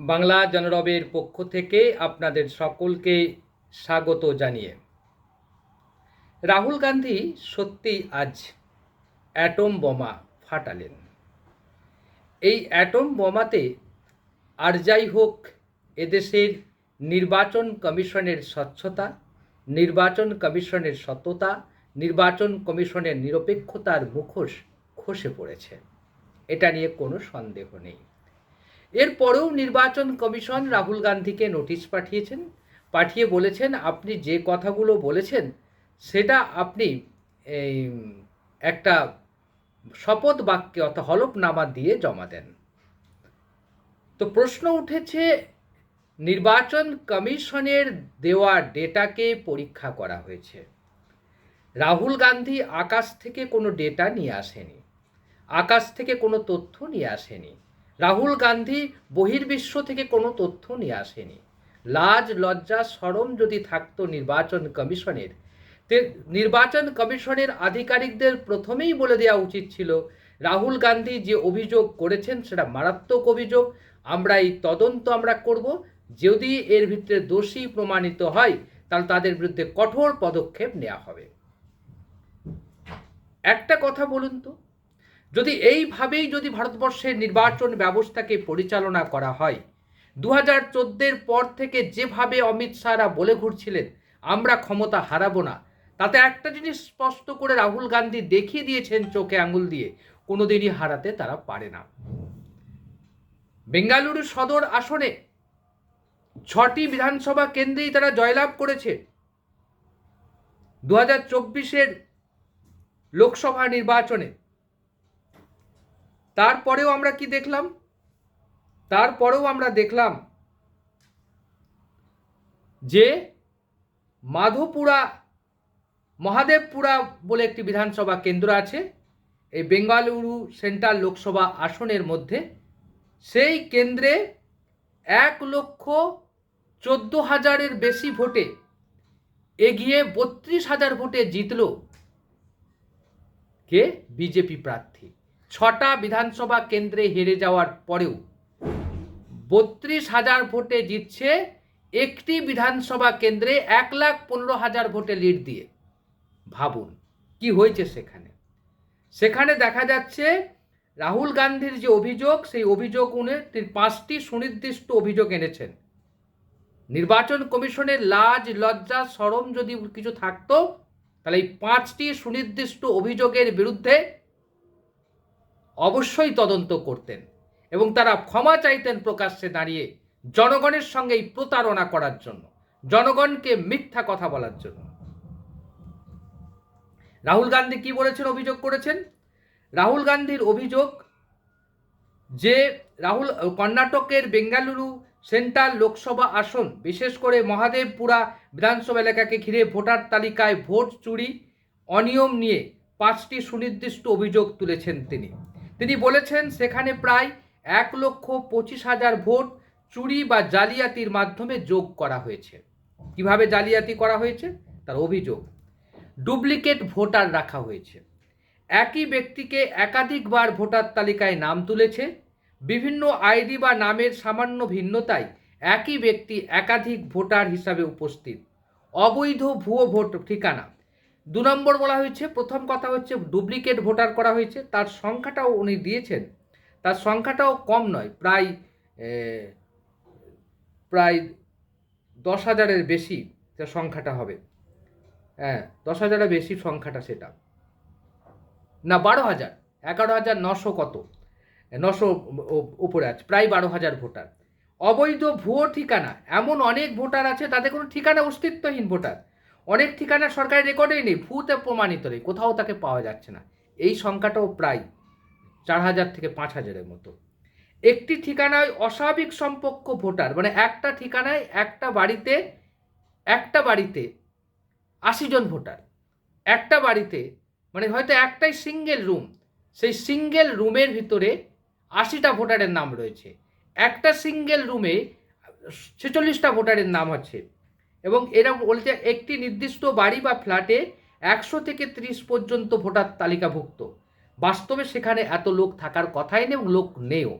বাংলা জনরবের পক্ষ থেকে আপনাদের সকলকে স্বাগত জানিয়ে। রাহুল গান্ধী সত্যি আজ অ্যাটম বোমা ফাটালেন। এই অ্যাটম বোমাতে আর যাই হোক, এদেশের নির্বাচন কমিশনের স্বচ্ছতা, নির্বাচন কমিশনের সততা, নির্বাচন কমিশনের নিরপেক্ষতার মুখোশ খসে পড়েছে। এটা নিয়ে কোনো সন্দেহ নেই। এরপরেও নির্বাচন কমিশন রাহুল গান্ধীকে নোটিশ পাঠিয়েছেন, পাঠিয়ে বলেছেন, আপনি যে কথাগুলো বলেছেন, সেটা আপনি, এই, একটা শপথ বাক্যে অর্থাৎ হলফনামা দিয়ে জমা দেন। তো প্রশ্ন উঠেছে, নির্বাচন কমিশনের দেওয়া ডেটাকে পরীক্ষা করা হয়েছে। রাহুল গান্ধী আকাশ থেকে কোনো ডেটা নিয়ে আসেনি, আকাশ থেকে কোনো তথ্য নিয়ে আসেনি। রাহুল গান্ধী বহির্বিশ্ব থেকে কোনো তথ্য নিয়ে আসেনি। লাজ, লজ্জা, সরম যদি থাকতো নির্বাচন কমিশনের নির্বাচন কমিশনের আধিকারিকদের প্রথমেই বলে দেওয়া উচিত ছিল, রাহুল গান্ধী যে অভিযোগ করেছেন সেটা মারাত্মক অভিযোগ, আমরা এই তদন্ত আমরা করব, যদি এর ভিতরে দোষী প্রমাণিত হয়, তাহলে তাদের বিরুদ্ধে কঠোর পদক্ষেপ নেওয়া হবে। একটা কথা বলুন তো। যদি এইভাবেই যদি ভারতবর্ষের নির্বাচন ব্যবস্থাকে পরিচালনা করা হয় দু হাজার চোদ্দের পর থেকে যেভাবে অমিত শাহরা বলে ঘুরছিলেন, আমরা ক্ষমতা হারাবো না। তাতে একটা জিনিস স্পষ্ট করে রাহুল গান্ধী দেখিয়ে দিয়েছেন চোখে আঙুল দিয়ে, কোনোদিনই হারাতে তারা পারে না। বেঙ্গালুরু সদর আসনে ছটি বিধানসভা কেন্দ্রেই তারা জয়লাভ করেছে। দু হাজার চব্বিশের লোকসভা নির্বাচনে তারপরেও আমরা কি দেখলাম? তারপরেও আমরা দেখলাম যে মাধোপুরা মহাদেবপুরা বলে একটি বিধানসভা কেন্দ্র আছে। এই বেঙ্গালুরু সেন্ট্রাল লোকসভা আসনের মধ্যে। সেই কেন্দ্রে এক লক্ষ চোদ্দ হাজারের বেশি ভোটে, এগিয়ে বত্রিশ হাজার ভোটে জিতল কে? বিজেপি প্রার্থী। ছটা বিধানসভা কেন্দ্রে হেরে যাওয়ার পরেও বত্রিশ হাজার ভোটে জিতছে একটি বিধানসভা কেন্দ্রে এক লাখ পনেরো হাজার ভোটে লিড দিয়ে। ভাবুন, কি হয়েছে সেখানে? সেখানে দেখা যাচ্ছে রাহুল গান্ধীর যে অভিযোগ, সেই অভিযোগ উনি তিনি পাঁচটি সুনির্দিষ্ট অভিযোগ এনেছেন। নির্বাচন কমিশনের লাজ, লজ্জা, সরম যদি কিছু থাকতো, তাহলে এই পাঁচটি সুনির্দিষ্ট অভিযোগের বিরুদ্ধে অবশ্যই তদন্ত করতেন এবং তারা ক্ষমা চাইতেন প্রকাশ্যে দাঁড়িয়ে জনগণের সঙ্গে প্রতারণা করার জন্য, জনগণকে মিথ্যা কথা বলার জন্য। রাহুল গান্ধী কি বলেছেন, অভিযোগ করেছেন? রাহুল গান্ধীর অভিযোগ যে রাহুল, কর্ণাটকের বেঙ্গালুরু সেন্ট্রাল লোকসভা আসন, বিশেষ করে মহাদেবপুরা বিধানসভা এলাকাকে ঘিরে ভোটার তালিকায় ভোট চুরি, অনিয়ম নিয়ে পাঁচটি সুনির্দিষ্ট অভিযোগ তুলেছেন তিনি। তিনি বলেছেন, সেখানে প্রায় এক লক্ষ পঁচিশ হাজার ভোট চুরি বা জালিয়াতির মাধ্যমে যোগ করা হয়েছে। কীভাবে জালিয়াতি করা হয়েছে? তার অভিযোগ, ডুপ্লিকেট ভোটার রাখা হয়েছে। একই ব্যক্তিকে একাধিকবার ভোটার তালিকায় নাম তুলেছে। বিভিন্ন আইডি বা নামের সামান্য ভিন্নতায় একই ব্যক্তি একাধিক ভোটার হিসাবে উপস্থিত। অবৈধ ভুয়ো ভোট ঠিকানা দু নম্বর বলা হয়েছে, প্রথম কথা হচ্ছে ডুপ্লিকেট ভোটার করা হয়েছে, তার সংখ্যাটাও উনি দিয়েছেন। তার সংখ্যাটাও কম নয়, প্রায় প্রায় দশ হাজারের বেশি সংখ্যাটা হবে। হ্যাঁ দশ হাজারের বেশি সংখ্যাটা সেটা। না, বারো হাজার, এগারো হাজার নশো কত? নশো উপরে আছে, প্রায় বারো হাজার ভোটার। অবৈধ ভুয়ো ঠিকানা, এমন অনেক ভোটার আছে, তাদের কোনো ঠিকানা অস্তিত্বহীন ভোটার। অনেক ঠিকানা সরকারি রেকর্ডেই নেই, ভূতে প্রমাণিত নেই, কোথাও তাকে পাওয়া যাচ্ছে না। এই সংখ্যাটাও প্রায় চার হাজার থেকে পাঁচ হাজারের মতো। একটি ঠিকানায় অস্বাভাবিক সম্পর্ক ভোটার মানে একটা ঠিকানায় একটা বাড়িতে একটা বাড়িতে আশি জন ভোটার, একটা বাড়িতে মানে হয়তো একটাই সিঙ্গেল রুম সেই সিঙ্গেল রুমের ভিতরে আশিটা ভোটারের নাম রয়েছে। একটা সিঙ্গেল রুমে ছেচল্লিশটা ভোটারের নাম আছে। এবং এরা বলছে একটি নির্দিষ্ট বাড়ি বা ফ্ল্যাটে একশো থেকে ত্রিশ পর্যন্ত ভোটার তালিকাভুক্ত। বাস্তবে সেখানে এত লোক থাকার কথাই নেই এবং লোক নেও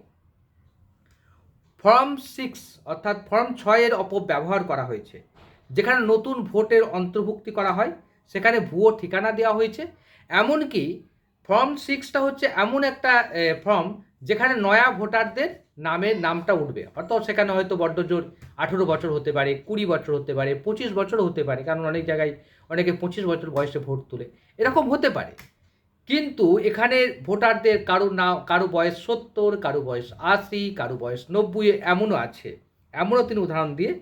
ফর্ম সিক্স অর্থাৎ ফর্ম ছয়ের অপব্যবহার করা হয়েছে। যেখানে নতুন ভোটের অন্তর্ভুক্তি করা হয়, সেখানে ভুয়ো ঠিকানা দেওয়া হয়েছে। এমনকি ফর্ম সিক্সটা হচ্ছে এমন একটা ফর্ম যেখানে নয়া ভোটারদের নামের নামটা উঠবে। অর্থাৎ সেখানে হয়তো বড্ড জোর আঠেরো বছর হতে পারে, কুড়ি বছর হতে পারে, পঁচিশ বছর হতে পারে, কারণ অনেক জায়গায় অনেকে পঁচিশ বছর বয়সে ভোট তুলে। এরকম হতে পারে। কিন্তু এখানে ভোটারদের কারও না, কারও বয়স সত্তর, কারও বয়স আশি, কারও বয়স নব্বই এমনও আছে। এমনও তিনি উদাহরণ দিয়ে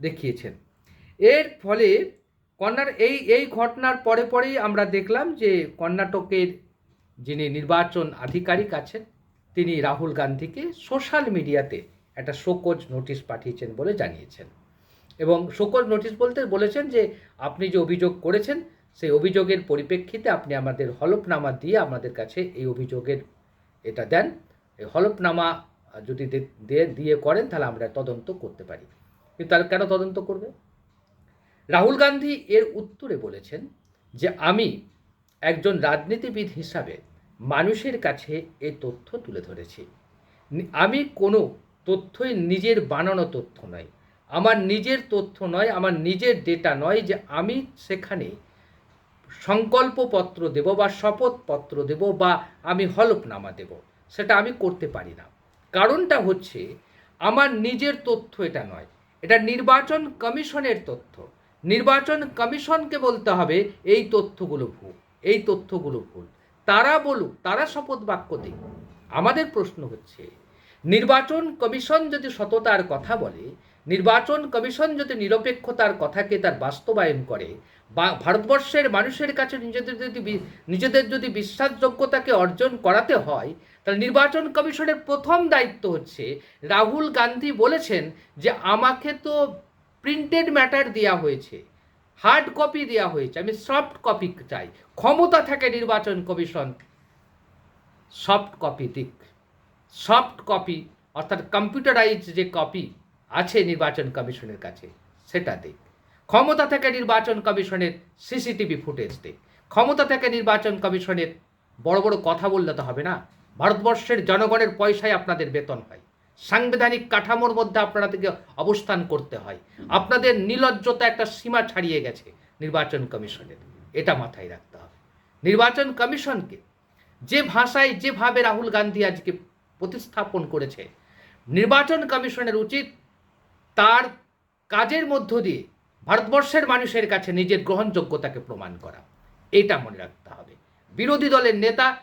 দেখিয়েছেন। এর ফলে কর্নার এই এই ঘটনার পরে পরেই আমরা দেখলাম যে কর্ণাটকের যিনি নির্বাচন আধিকারিক আছেন তিনি রাহুল গান্ধীকে সোশ্যাল মিডিয়াতে একটা শোকজ নোটিশ পাঠিয়েছেন বলে জানিয়েছেন। এবং শোকজ নোটিশ বলতে বলেছেন যে, আপনি যে অভিযোগ করেছেন, সেই অভিযোগের পরিপ্রেক্ষিতে আপনি আমাদের হলফনামা দিয়ে আমাদের কাছে এই অভিযোগের এটা দেন। এই হলফনামা যদি দিয়ে করেন, তাহলে আমরা তদন্ত করতে পারি। কিন্তু তাহলে কেন তদন্ত করবে? রাহুল গান্ধী এর উত্তরে বলেছেন যে, আমি একজন রাজনীতিবিদ হিসাবে মানুষের কাছে এই তথ্য তুলে ধরেছি। আমি কোনো তথ্যই নিজের বানানো তথ্য নয়। আমার নিজের তথ্য নয়, আমার নিজের ডেটা নয় যে আমি সেখানে সংকল্পপত্র দেব বা শপথপত্র দেব বা আমি হলফনামা দেব। সেটা আমি করতে পারি না। কারণটা হচ্ছে আমার নিজের তথ্য এটা নয়। এটা নির্বাচন কমিশনের তথ্য। নির্বাচন কমিশনকে বলতে হবে, এই তথ্যগুলো ভুল, এই তথ্যগুলো ভুল। তারা বলুক, তারা শপথ বাক্য দিক। আমাদের প্রশ্ন হচ্ছে, নির্বাচন কমিশন যদি সততার কথা বলে, নির্বাচন কমিশন যদি নিরপেক্ষতার কথাকে তার বাস্তবায়ন করে, বা ভারতবর্ষের মানুষের কাছে নিজেদের যদি নিজেদের যদি বিশ্বাসযোগ্যতাকে অর্জন করাতে হয়, তাহলে নির্বাচন কমিশনের প্রথম দায়িত্ব হচ্ছে, রাহুল গান্ধী বলেছেন যে আমাকে তো প্রিন্টেড ম্যাটার দেওয়া হয়েছে। হার্ড কপি দেওয়া হয়েছে, আমি সফট কপি চাই। ক্ষমতা থাকে নির্বাচন কমিশন সফট কপি দিক। সফট কপি অর্থাৎ কম্পিউটারাইজ যে কপি আছে নির্বাচন কমিশনের কাছে, সেটা দিক। ক্ষমতা থেকে নির্বাচন কমিশনের সিসিটিভি ফুটেজ দিক। ক্ষমতা থেকে নির্বাচন কমিশনের বড় বড় কথা বললে তো হবে না। ভারতবর্ষের জনগণের পয়সায় আপনাদের বেতন হয়। সাংবিধানিক কাঠামোর মধ্যে আপনাদেরকে অবস্থান করতে হয়। আপনাদের নির্লজ্জতা একটা সীমা ছাড়িয়ে গেছে নির্বাচন কমিশনের। এটা মাথায় রাখতে হবে। নির্বাচন কমিশনকে যে ভাষায় যেভাবে রাহুল গান্ধী আজকে প্রতিস্থাপন করেছে, নির্বাচন কমিশনের উচিত তার কাজের মধ্য দিয়ে ভারতবর্ষের মানুষের কাছে নিজের গ্রহণযোগ্যতাকে প্রমাণ করা। এটা মনে রাখতে হবে। বিরোধী দলের নেতা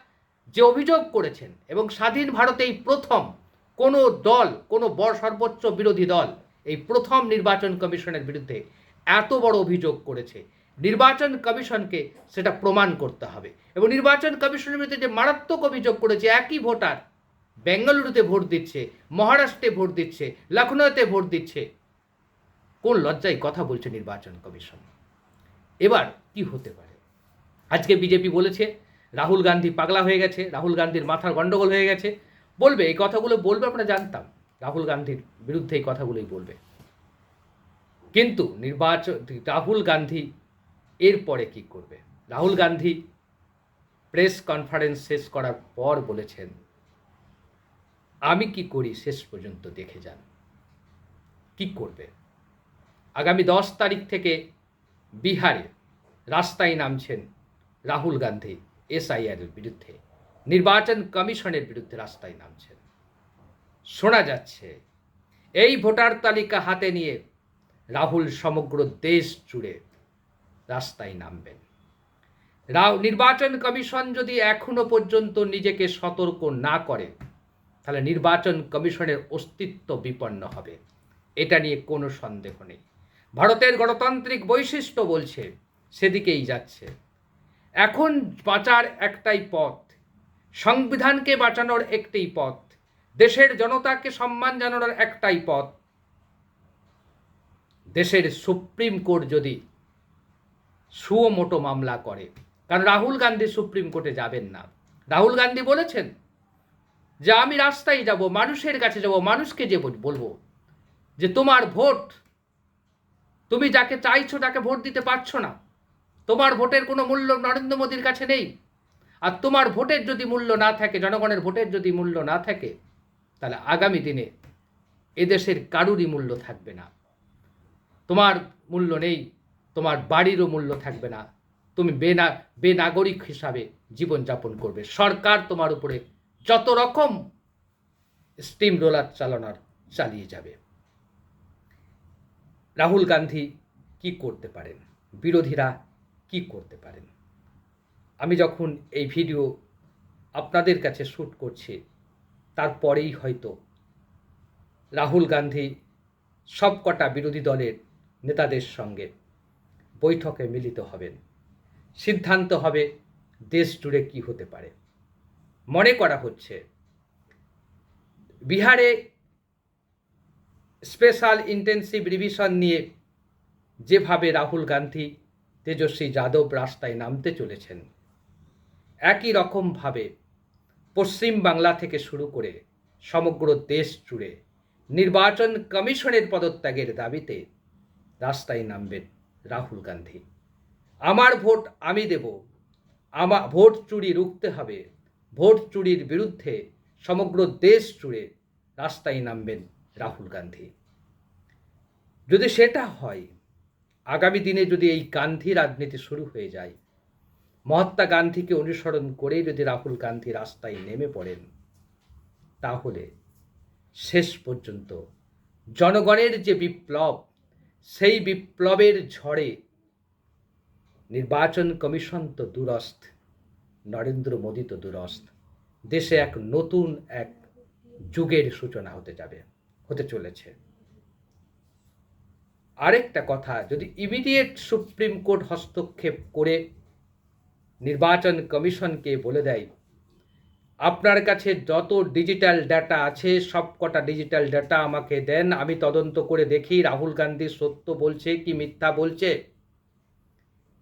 যে অভিযোগ করেছেন এবং স্বাধীন ভারতেই প্রথম কোনো দল, কোনো বড় সর্বোচ্চ বিরোধী দল এই প্রথম নির্বাচন কমিশনের বিরুদ্ধে এত বড় অভিযোগ করেছে। নির্বাচন কমিশনকে সেটা প্রমাণ করতে হবে। এবং নির্বাচন কমিশনের বিরুদ্ধে যে মারাত্মক অভিযোগ করেছে, একই ভোটার বেঙ্গালুরুতে ভোট দিচ্ছে, মহারাষ্ট্রে ভোট দিচ্ছে লখনৌতে ভোট দিচ্ছে, কোন লজ্জায় কথা বলছে নির্বাচন কমিশন? এবার কি হতে পারে? আজকে বিজেপি বলেছে, রাহুল গান্ধী পাগলা হয়ে গেছে, রাহুল গান্ধীর মাথার গন্ডগোল হয়ে গেছে বলবে, এই কথাগুলো বলবে আমরা জানতাম। রাহুল গান্ধীর বিরুদ্ধে এই কথাগুলোই বলবে। কিন্তু নির্বাচন, রাহুল গান্ধী এরপরে কি করবে? রাহুল গান্ধী প্রেস কনফারেন্স শেষ করার পর বলেছেন, আমি কি করি শেষ পর্যন্ত দেখে যান। কি করবে? আগামী দশ তারিখ থেকে বিহারে রাস্তায় নামছেন রাহুল গান্ধী, এসআইআরের বিরুদ্ধে। নির্বাচন কমিশনের বিরুদ্ধে রাস্তায় নামছেন। শোনা যাচ্ছে, এই ভোটার তালিকা হাতে নিয়ে রাহুল সমগ্র দেশ জুড়ে রাস্তায় নামবেন। রা- নির্বাচন কমিশন যদি এখনও পর্যন্ত নিজেকে সতর্ক না করে, তাহলে নির্বাচন কমিশনের অস্তিত্ব বিপন্ন হবে। এটা নিয়ে কোনো সন্দেহ নেই। ভারতের গণতান্ত্রিক বৈশিষ্ট্য বলছে, সেদিকেই যাচ্ছে। এখন বাঁচার একটাই পথ সংবিধানকে বাঁচানোর একটাই পথ, দেশের জনতাকে সম্মান জানানোর একটাই পথ। দেশের সুপ্রিম কোর্ট যদি সুমোটো মামলা করে, কারণ রাহুল গান্ধী সুপ্রিম কোর্টে যাবেন না। রাহুল গান্ধী বলেছেন যে, আমি রাস্তায় যাব, মানুষের কাছে যাব, মানুষকে যে বল- বলব যে, তোমার ভোট, তুমি যাকে চাইছো তাকে ভোট দিতে পারছ না। তোমার ভোটের কোনো মূল্য নরেন্দ্র মোদীর কাছে নেই। আর তোমার ভোটের যদি মূল্য না থাকে, জনগণের ভোটের যদি মূল্য না থাকে, তাহলে আগামী দিনে এদেশের কারুরই মূল্য থাকবে না। তোমার মূল্য নেই, তোমার বাড়িরও মূল্য থাকবে না। তুমি বেনা, বেনাগরিক হিসাবে জীবনযাপন করবে। সরকার তোমার উপরে যত রকম স্টিম রোলার চালানোর চালিয়ে যাবে। রাহুল গান্ধী কি করতে পারেন? বিরোধীরা কি করতে পারেন? আমি যখন এই ভিডিও আপনাদের কাছে শ্যুট করছি, তারপরেই হয়তো রাহুল গান্ধী সবকটা বিরোধী দলের নেতাদের সঙ্গে বৈঠকে মিলিত হবেন। সিদ্ধান্ত হবে দেশ জুড়ে কি হতে পারে। মনে করা হচ্ছে, বিহারে স্পেশাল ইন্টেন্সিভ রিভিশন নিয়ে যেভাবে রাহুল গান্ধী, তেজস্বী যাদব রাস্তায় নামতে চলেছেন একই রকমভাবে পশ্চিম বাংলা থেকে শুরু করে সমগ্র দেশ জুড়ে নির্বাচন কমিশনের পদত্যাগের দাবিতে রাস্তায় নামবেন রাহুল গান্ধী। আমার ভোট আমি দেব, আমা, ভোট চুরি রুখতে হবে, ভোট চুরির বিরুদ্ধে সমগ্র দেশ জুড়ে রাস্তায় নামবেন রাহুল গান্ধী। যদি সেটা হয়, আগামী দিনে যদি এই গান্ধী রাজনীতি শুরু হয়ে যায় মহাত্মা গান্ধীকে অনুসরণ করেই যদি রাহুল গান্ধী রাস্তায় নেমে পড়েন, তাহলে শেষ পর্যন্ত জনগণের যে বিপ্লব, সেই বিপ্লবের ঝড়ে নির্বাচন কমিশন তো দুরস্ত, নরেন্দ্র মোদী তো দুরস্ত, দেশে এক নতুন এক যুগের সূচনা হতে যাবে, হতে চলেছে। আরেকটা কথা, যদি ইমিডিয়েট সুপ্রিম কোর্ট হস্তক্ষেপ করে নির্বাচন কমিশনকে বলে দেয়, আপনার কাছে যত ডিজিটাল ডাটা আছে, সব কটা ডিজিটাল ডাটা আমাকে দেন, আমি তদন্ত করে দেখি রাহুল গান্ধী সত্য বলছে কি মিথ্যা বলছে।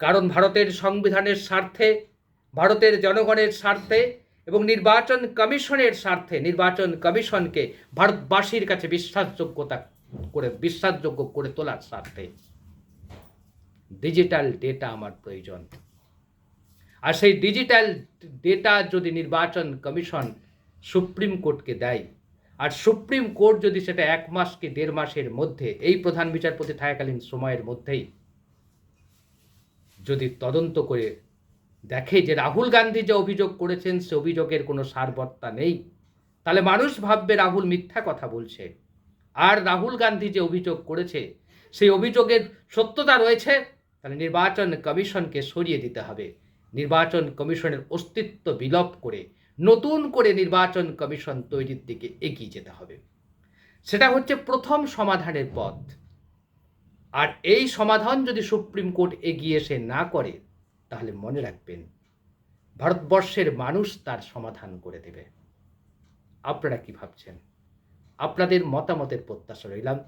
কারণ ভারতের সংবিধানের স্বার্থে, ভারতের জনগণের স্বার্থে এবং নির্বাচন কমিশনের স্বার্থে, নির্বাচন কমিশনকে ভারতবাসীর কাছে বিশ্বাসযোগ্যতা করে, বিশ্বাসযোগ্য করে তোলার স্বার্থে ডিজিটাল ডেটা আমার প্রয়োজন। আর সেই ডিজিটাল ডেটা যদি নির্বাচন কমিশন সুপ্রিম কোর্টকে দেয়, আর সুপ্রিম কোর্ট যদি সেটা এক মাস কি দেড় মাসের মধ্যে, এই প্রধান বিচারপতি থাকাকালীন সময়ের মধ্যেই যদি তদন্ত করে দেখে যে রাহুল গান্ধী যে অভিযোগ করেছেন, সে অভিযোগের কোনো সারবত্তা নেই, তাহলে মানুষ ভাববে রাহুল মিথ্যা কথা বলছে। আর রাহুল গান্ধী যে অভিযোগ করেছে, সেই অভিযোগের সত্যতা রয়েছে, তাহলে নির্বাচন কমিশনকে সরিয়ে দিতে হবে। নির্বাচন কমিশনের অস্তিত্ব বিলোপ করে নতুন করে নির্বাচন কমিশন তৈরির দিকে এগিয়ে যেতে হবে। সেটা হচ্ছে প্রথম সমাধানের পথ। আর এই সমাধান যদি সুপ্রিম কোর্ট এগিয়ে এসে না করে, তাহলে মনে রাখবেন, ভারতবর্ষের মানুষ তার সমাধান করে দেবে। আপনারা কি ভাবছেন? আপনাদের মতামতের প্রত্যাশা রইলাম।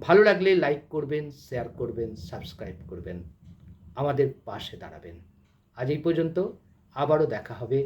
ভালো লাগলে লাইক করবেন, শেয়ার করবেন, সাবস্ক্রাইব করবেন। আমাদের পাশে দাঁড়াবেন। আজ এই পর্যন্ত আবারও দেখা হবে।